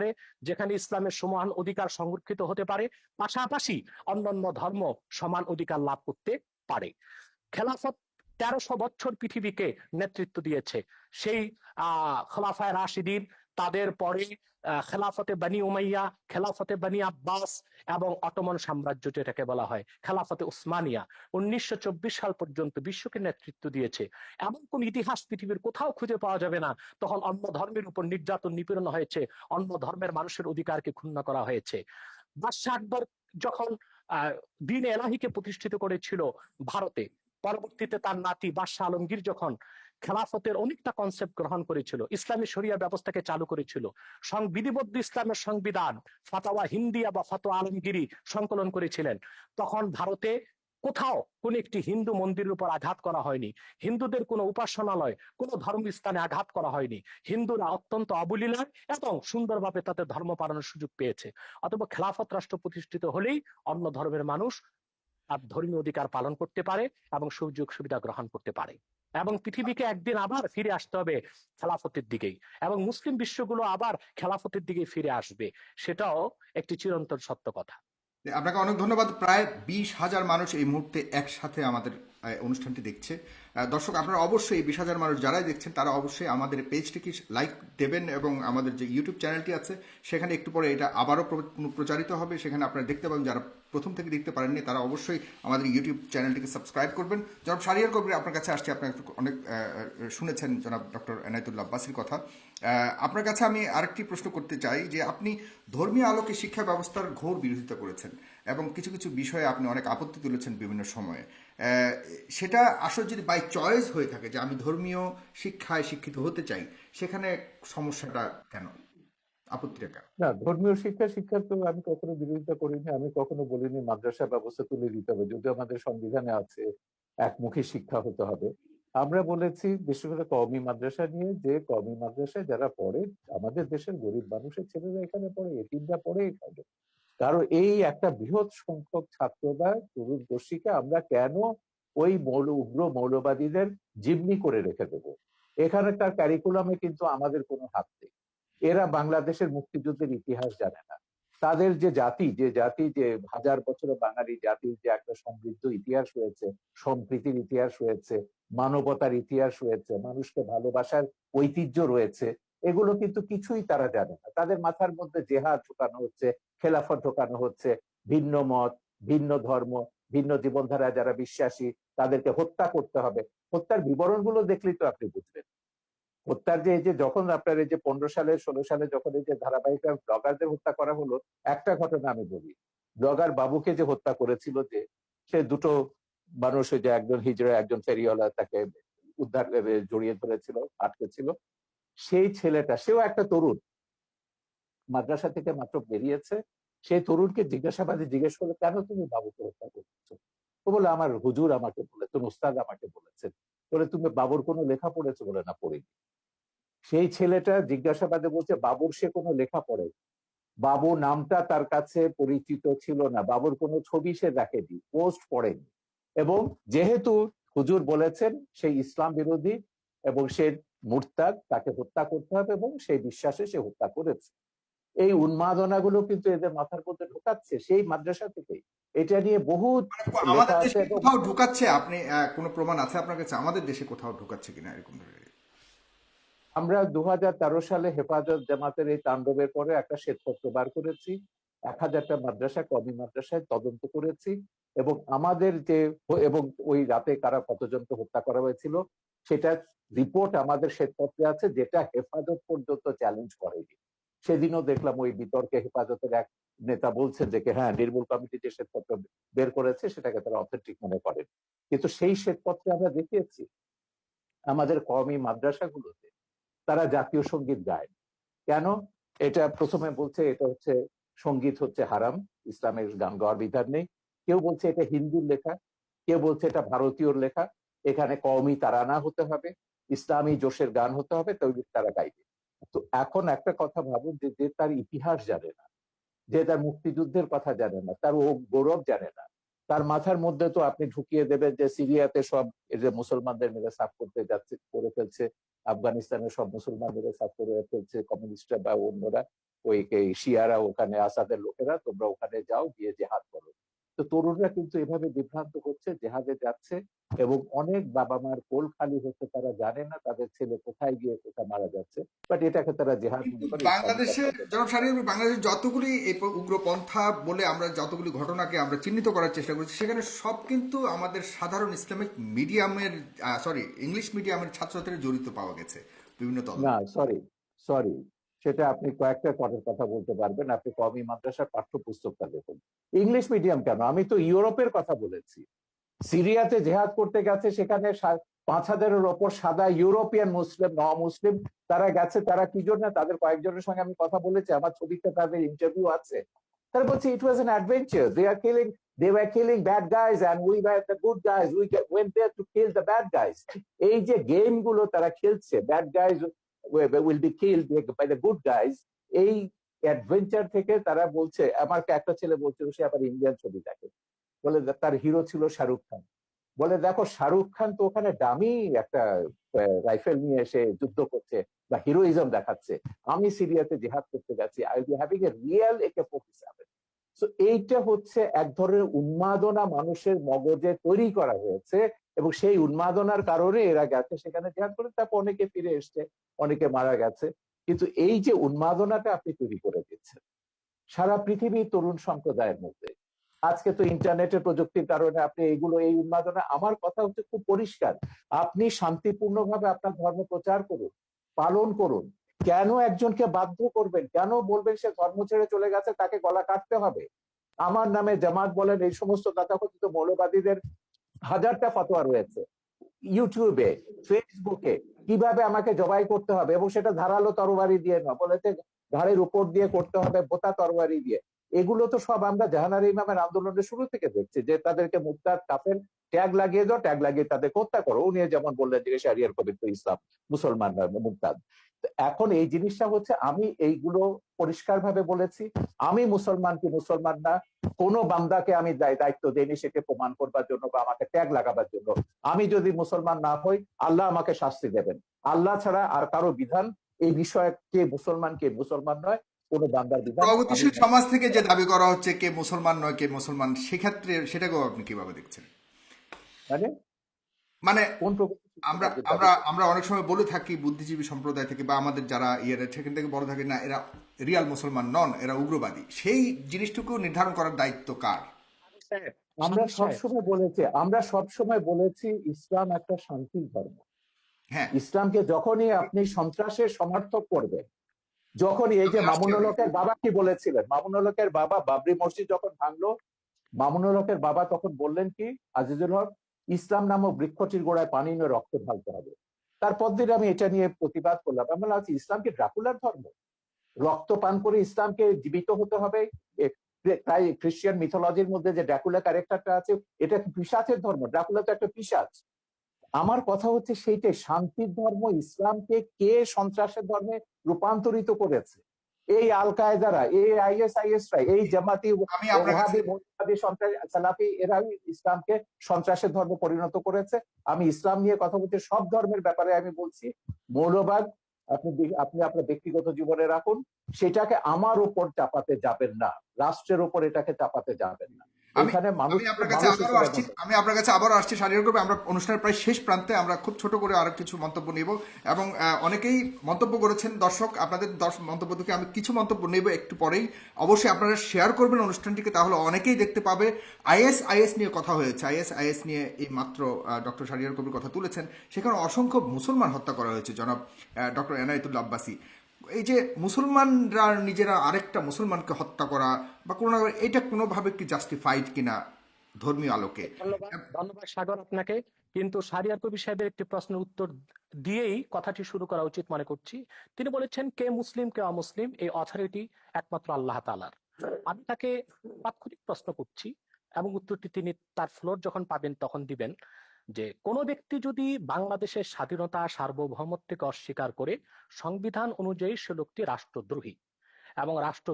পারে যেখানে ইসলামের সমান অধিকার সংরক্ষিত হতে পারে, পাশাপাশি অন্যান্য ধর্ম সমান অধিকার লাভ করতে পারে। খেলাফত তেরোশো বছর পৃথিবীকে নেতৃত্ব দিয়েছে। সেই, আহ, খোলাফায় রাশিদিন তাদের পরে খেলাফতে বানি উমাইয়া, খেলাফতে বানি আব্বাস এবং অটোমন সাম্রাজ্য যেটাকে বলা হয়, খেলাফতে উসমানিয়া। উনিশশো সাল পর্যন্ত বিশ্বকে নেতৃত্ব দিয়েছে। এমন কোন ইতিহাস পৃথিবীর কোথাও খুঁজে পাওয়া যাবে না। তখন অন্য ধর্মের উপর নির্যাতন নিপীড়ন হয়েছে, অন্য ধর্মের মানুষের অধিকারকে ক্ষুণ্ণ করা হয়েছে। বাদশাহ আকবর যখন দিন এলাহিকে প্রতিষ্ঠিত করেছিল ভারতে, পরবর্তীতে তার নাতি বাদশাহ আলমগীর যখন খেলাফতের অনেকটা কনসেপ্ট গ্রহণ করেছিল। ইসলামী শরিয়া ব্যবস্থাকে চালু করেছিল। বিধিবদ্ধ ইসলামের সংবিধান ফাতাওয়া হিন্দিয়া বা ফাতোয়া আলমগিরি সংকলন করেছিলেন। তখন ভারতে কোথাও কোন একটি হিন্দু মন্দিরের উপর আঘাত করা হয়নি। হিন্দুদের কোনো উপাসনালয়, কোনো ধর্মস্থানে আঘাত করা হয়নি। হিন্দুরা অত্যন্ত অবলীলায় এবং সুন্দরভাবে তাদের ধর্ম পালনের সুযোগ পেয়েছে। অথবা খেলাফত রাষ্ট্র প্রতিষ্ঠিত হলেই অন্য ধর্মের মানুষ তার ধর্মীয় অধিকার পালন করতে পারে এবং সুযোগ সুবিধা গ্রহণ করতে পারে। এবং পৃথিবীকে একদিন আবার ফিরে আসতে হবে খেলাফতের দিকেই এবং মুসলিম বিশ্বগুলো আবার খেলাফতের দিকে ফিরে আসবে, সেটাও একটি চিরন্তন সত্য কথা। আপনাকে অনেক ধন্যবাদ। প্রায় বিশ হাজার মানুষ এই মুহূর্তে একসাথে আমাদের অনুষ্ঠানটি দেখছে। দর্শক, আপনারা অবশ্যই বিশ হাজার মানুষ যারাই দেখছেন, তারা অবশ্যই আমাদের পেজটিকে লাইক দেবেন এবং আমাদের যে ইউটিউব চ্যানেলটি আছে, সেখানে একটু পরে এটা আবারও প্রচারিত হবে। সেখানে আপনারা দেখতে পাবেন, যারা প্রথম থেকে দেখতে পারেননি, তারা অবশ্যই আমাদের ইউটিউব চ্যানেলটিকে সাবস্ক্রাইব করবেন। জনাব সারিয়ার কবির আপনার কাছে আসছে, আপনার অনেক শুনেছেন জনাব ডক্টর এনায়তুল্লাহ আব্বাসির কথা। আপনার কাছে আমি আরেকটি প্রশ্ন করতে চাই যে, আপনি ধর্মীয় আলোকে শিক্ষা ব্যবস্থার ঘোর বিরোধিতা করেছেন। এবং কিছু কিছু বিষয়ে আপনি অনেক আপত্তি তুলেছেন বিভিন্ন সময়ে। সেটা আসলে যদি বাই চয়েস হয়ে থাকে যে আমি ধর্মীয় শিক্ষায় শিক্ষিত হতে চাই, সেখানে সমস্যাটা কেন? না, ধর্মীয় শিক্ষা শিক্ষা তো আমি কখনো বিরোধিতা করিনি। আমি কখনো বলিনি মাদ্রাসা ব্যবস্থা তুলে দিতে হবে। যদি আমাদের সংবিধানে আছে, একমুখী শিক্ষা হতে হবে। আমরা বলেছি বিশেষ করে মাদ্রাসা নিয়ে যে কমি মাদ্রাসায় যারা পড়ে, আমাদের দেশের গরিব মানুষের ছেলেরা এখানে পড়ে এটিমরা পড়ে এখানে। কারণ এই একটা বৃহৎ সংখ্যক ছাত্ররা তরুণ গোষ্ঠীকে আমরা কেন ওই মৌল, উগ্র মৌলবাদীদের জিম্মি করে রেখে দেব? এখানকার ক্যারিকুলামে কিন্তু আমাদের কোনো হাত নেই। এরা বাংলাদেশের মুক্তিযুদ্ধের ইতিহাস জানে না। তাদের যে জাতি যে জাতি যে হাজার বছরের বাঙালি জাতির যে একটা সমৃদ্ধ ইতিহাস রয়েছে, সম্প্রীতির ইতিহাস রয়েছে, মানবতার ইতিহাস রয়েছে, মানুষকে ভালোবাসার ঐতিহ্য রয়েছে এগুলো কিন্তু কিছুই তারা জানে না। তাদের মাথার মধ্যে জেহাদ ঢোকানো হচ্ছে, খেলাফত ঢোকানো হচ্ছে, ভিন্ন মত, ভিন্ন ধর্ম, ভিন্ন জীবনধারা যারা বিশ্বাসী, তাদেরকে হত্যা করতে হবে। হত্যার বিবরণগুলো দেখলেই তো আপনি বুঝবেন। হত্যার যে এই যে যখন আপনার এই যে পনেরো সালে, ষোলো সালে যখন এই যে ধারাবাহিক ব্লগারদের হত্যা করা হলো, একটা ঘটনা আমি বলি। ব্লগার বাবুকে যে হত্যা করেছিল যে, সে দুটো মানুষ যে একজন হিজড়া, একজন ফেরিওয়ালা তাকে উদ্ধার জড়িয়ে ধরেছিল আটকে ছিল সেই ছেলেটা, সেও একটা তরুণ। মাদ্রাসা থেকে মাত্র বেরিয়েছে। সেই তরুণকে জিজ্ঞাসাবাদে জিজ্ঞেস করল, কেন তুমি বাবুকে হত্যা করছ? ও বলে আমার হুজুর আমাকে বলেছেন উস্তাদ আমাকে বলেছেন বলে, তুমি বাবুর কোনো লেখা পড়েছো? বলে, না, পড়িনি। সেই ছেলেটা জিজ্ঞাসাবাদে বলছে, বাবুর সে কোনো লেখা পড়ে বাবু নামটা তার কাছে পরিচিত ছিল না। বাবুর কোনো ছবি সে দেখেনি, পোস্ট পড়েনি। এবং যেহেতু হুজুর বলেছেন সেই ইসলাম বিরোধী এবং সে মুরতাদ তাকে হত্যা করতে হবে এবং সেই বিশ্বাসে সে হত্যা করেছে। এই উন্মাদনাগুলো কিন্তু এদের মাথার মধ্যে ঢোকাচ্ছে সেই মাদ্রাসা থেকেই। এটা নিয়ে বহু কোথাও ঢুকাচ্ছে? আপনি কোন প্রমাণ আছে আপনার কাছে? আমাদের দেশে কোথাও ঢুকাচ্ছে কিনা এরকম আমরা দু হাজার তেরো সালে হেফাজত জামাতের এই তাণ্ডবের পরে একটা শ্বেতপত্র বার করেছি। এক হাজারটা মাদ্রাসা কমি মাদ্রাসায় তদন্ত করেছি এবং আমাদের যে এবং ওই রাতে কারা কতজনকে হত্যা করা হয়েছিল সেটা রিপোর্ট আমাদের শ্বেতপত্রে আছে, যেটা হেফাজত পর্যন্ত চ্যালেঞ্জ করেনি। সেদিনও দেখলাম ওই বিতর্কে হেফাজতের এক নেতা বলছেন যে হ্যাঁ নির্মূল কমিটি যে শ্বেতপত্র বের করেছে, সেটাকে তারা অথেন্টিক মনে করেন। কিন্তু সেই শ্বেতপত্রে আমরা দেখিয়েছি, আমাদের কমি মাদ্রাসাগুলোতে তারা জাতীয় সংগীত গায়। কেন? এটা প্রথমে বলছে, এটা হচ্ছে সংগীত হচ্ছে হারাম, ইসলামের গান গাওয়ার বিধান নেই। কেউ বলছে এটা হিন্দুর লেখা, কেউ বলছে এটা ভারতীয়র লেখা, এখানে কওমি তারানা হতে হবে, ইসলামী জোশের গান হতে হবে তৈরি তারা গাইবে। তো এখন একটা কথা ভাবুন যে যে তার ইতিহাস জানে না, যে তার মুক্তিযুদ্ধের কথা জানে না, তার ও গৌরব জানে না তার মাথার মধ্যে তো আপনি ঢুকিয়ে দেবেন যে সিরিয়াতে সব যে মুসলমানদের মিলে সাফ করতে যাচ্ছে, করে ফেলছে, আফগানিস্তানে সব মুসলমানদের সাফ করে ফেলছে কমিউনিস্টরা বা অন্যরা, ওই শিয়ারা ওখানে, আসাদের লোকেরা, তোমরা ওখানে যাও গিয়ে যে হাত করো। তো তরুণরা কিন্তু এভাবে বিভ্রান্ত হচ্ছে জেহাদে যাচ্ছে এবং অনেক বাবা মার কোল খালি হচ্ছে তারা জানে না তাদের ছেলে কোথায় গিয়ে কোথায় মারা যাচ্ছে। বাট এটাকে তারা জেহাদ বাংলাদেশে জনাব বাংলাদেশে যতগুলি এই উগ্রপন্থা বলে আমরা যতগুলি ঘটনাকে আমরা চিহ্নিত করার চেষ্টা করছি সেখানে সব কিন্তু আমাদের সাধারণ ইসলামিক মিডিয়ামের সরি ইংলিশ মিডিয়ামের ছাত্রছাত্রীরা জড়িত পাওয়া গেছে বিভিন্ন না সরি সরি সেটা আপনি কয়েকটা পদের কথা বলতে পারবেন। আপনি কমি মাদ্রাসার পাঠ্যপুস্তকটা দেখুন। ইংলিশ মিডিয়াম কেন? আমি তো ইউরোপের কথা বলেছি। সিরিয়াতে জেহাদ করতে গেছে, সেখানে পাঁচ হাজারের ওপর সাদা ইউরোপিয়ান মুসলিম ন মুসলিম তারা গেছে, তারা কি জন্য? তাদের কয়েকজনের সঙ্গে আমি কথা বলেছি, আমার ছবিতে তাদের ইন্টারভিউ আছে। তারা বলছে it was an adventure they are killing they were killing bad guys and we were the good guys we went there to kill the bad guys এই যে গেমগুলো তারা খেলছে bad guys will be killed by the good guys এই adventure থেকে তারা বলছে, আমার একটা ছেলে বলছিল, সে আবার ইন্ডিয়ান ছবি দেখে। বলে তার হিরো ছিল শাহরুখ খান। বলে দেখো, শাহরুখ খান তো ওখানে দামি একটা রাইফেল নিয়ে এসে যুদ্ধ করছে বা হিরোইজম দেখাচ্ছে। আমি সিরিয়াতে জেহাদ করতে যাচ্ছি। I be having a real AK forty seven তো এইটা হচ্ছে এক ধরনের উন্মাদনা মানুষের মগজে তৈরি করা হয়েছে। এবং সেই উন্মাদনার কারণে এরা গেছে। সেখানে জেহাদ করে তারপর অনেকে ফিরে এসছে, অনেকে মারা গেছে। কিন্তু এই যে উন্মাদনাটা আপনি তৈরি করে দিচ্ছেন, সারা পৃথিবীর তরুণ সম্প্রদায়ের মধ্যে। আজকে তো ইন্টারনেটের প্রযুক্তির কারণে আপনি এইগুলো, এই উন্মাদনা, আমার কথা হচ্ছে খুব পরিষ্কার। আপনি শান্তিপূর্ণভাবে আপনার ধর্ম প্রচার করুন, পালন করুন। কেন একজনকে বাধ্য করবেন? কেন বলবেন সে ধর্ম ছেড়ে চলে গেছে, তাকে গলা কাটতে হবে? আমার নামে জামাত বলেন, এই সমস্ত তথাকথিত মৌলবাদীদের হাজারটা ফতোয়া রয়েছে। ইউটিউবে ফেসবুকে কীভাবে আমাকে জবাই করতে হবে এবং সেটা ধারালো তরবারি দিয়ে না বলেছে ঘাড়ের উপর দিয়ে করতে হবে বোতা তরবারি দিয়ে। এগুলো তো সব আমরা জাহানার ইমামের আন্দোলনের শুরু থেকে দেখছি যে তাদেরকে মুক্তার কাফের ট্যাগ লাগিয়ে দাও, ট্যাগ লাগিয়ে তাদের হত্যা করো। উনি যেমন বললেন যে শারিয়ার কবির ইসলাম, মুসলমান মুক্তাদ। এখন এই জিনিসটা হচ্ছে আমি এইগুলো পরিষ্কারভাবে বলেছি। আমি মুসলমান কি মুসলমান না কোন বান্দাকে আমি দায়- দায়িত্ব দেইনি সেকে প্রমাণ করবার জন্য বা আমাকে ট্যাগ লাগাবার জন্য। আমি যদি মুসলমান না হই আল্লাহ আমাকে শাস্তি দেবেন। আল্লাহ ছাড়া আর কারও বিধান এই বিষয়ে কে মুসলমান কে মুসলমান নয় কোন বান্দার বিধান প্রগতিশীল সমাজ থেকে যে দাবি করা হচ্ছে কে মুসলমান নয় কে মুসলমান সেক্ষেত্রে সেটাকেও আপনি কীভাবে দেখছেন? মানে? মানে কোন আমরা আমরা আমরা অনেক সময় বলে থাকি বুদ্ধিজীবী সম্প্রদায় থেকে বা আমাদের যারা ইয়ের সেখান থেকে বড় থাকে না এরা রিয়াল মুসলমান নন এরা উগ্রবাদী। সেই জিনিসটুকু নির্ধারণ করার দায়িত্ব কার? আমরা সবসময় বলেছি আমরা সবসময় বলেছি ইসলাম একটা শান্তির ধর্ম। হ্যাঁ। ইসলামকে যখনই আপনি সন্ত্রাসের সমর্থক করবেন যখনই এই যে রাষ্ট্রীয় মামুনুল বাবা কি বলেছিলেন? মামুনুল হকের বাবা বাবরি মসজিদ যখন ভাঙলো মামুনুল হকের বাবা তখন বললেন কি আজিজুল হক ইসলাম নামক বৃক্ষটির গোড়ায় পানি নিয়ে রক্ত ঢালতে হবে তারপর দিন আমি এটা নিয়ে প্রতিবাদ করলাম। আমি বললাম আচ্ছা, ইসলাম কি ড্রাকুলার ধর্ম? রক্ত পান করে ইসলামকে জীবিত হতে হবে? তাই খ্রিস্টান মিথোলজির মধ্যে যে ড্রাকুলা ক্যারেক্টারটা আছে এটা পিসাচের ধর্ম? ড্রাকুলা তো একটা পিসাচ আমার কথা হচ্ছে সেইটাই শান্তির ধর্ম ইসলামকে কে সন্ত্রাসের ধর্মে রূপান্তরিত করেছে? এই আল কায়দারা এই আইএসআইএসরা এই জামাতি সালাফি এরাই ইসলামকে সন্ত্রাসের ধর্ম পরিণত করেছে। আমি ইসলাম নিয়ে কথা বলছি সব ধর্মের ব্যাপারে আমি বলছি। মৌলবাদ আপনি আপনি আপনার ব্যক্তিগত জীবনে রাখুন। সেটাকে আমার উপর চাপাতে যাবেন না। রাষ্ট্রের উপর এটাকে চাপাতে যাবেন না। আমি আপনার কাছে আসছি শারীরিক করবে আমরা অনুষ্ঠানের প্রায় শেষ প্রান্তে আমরা খুব ছোট করে আরও কিছু মন্তব্য নেব এবং অনেকেই মন্তব্য করেছেন দর্শক আপনাদের মন্তব্য থেকে আমি কিছু মন্তব্য নেব একটু পরেই। অবশ্যই আপনারা শেয়ার করবেন অনুষ্ঠানটিকে তাহলে অনেকেই দেখতে পাবে। আইএস আইএস নিয়ে কথা হয়েছে। আইএস আইএস নিয়ে এই মাত্র ডক্টর শারিয়ার কবির কথা তুলেছেন। সেখানে অসংখ্য মুসলমান হত্যা করা হয়েছে জনাব ডক্টর এনায়েতুল্লা আব্বাসী। এই যে মুসলমানরা নিজেরা আরেকটা মুসলমানকে হত্যা করা বা কোনো না- এটা কোনোভাবে কি জাস্টিফাইড কিনা ধর্মীয় আলোকে? ধন্যবাদ সাগর আপনাকে। কিন্তু সারিয়ার কবি সাহেবের একটি প্রশ্নের উত্তর দিয়েই কথাটি শুরু করা উচিত মনে করছি। তিনি বলেছেন, কে মুসলিম, কে অমুসলিম? এই অথরিটি একমাত্র আল্লাহ তালার আমি তাকে তাৎক্ষণিক প্রশ্ন করছি এবং উত্তরটি তিনি তার ফ্লোর যখন পাবেন তখন দিবেন। যে কোনো ব্যক্তি যদি বাংলাদেশের স্বাধীনতা সার্বভৌমত্বকে অস্বীকার করে, সংবিধান অনুযায়ী সে লোকটি রাষ্ট্রদ্রোহী এবং রাষ্ট্র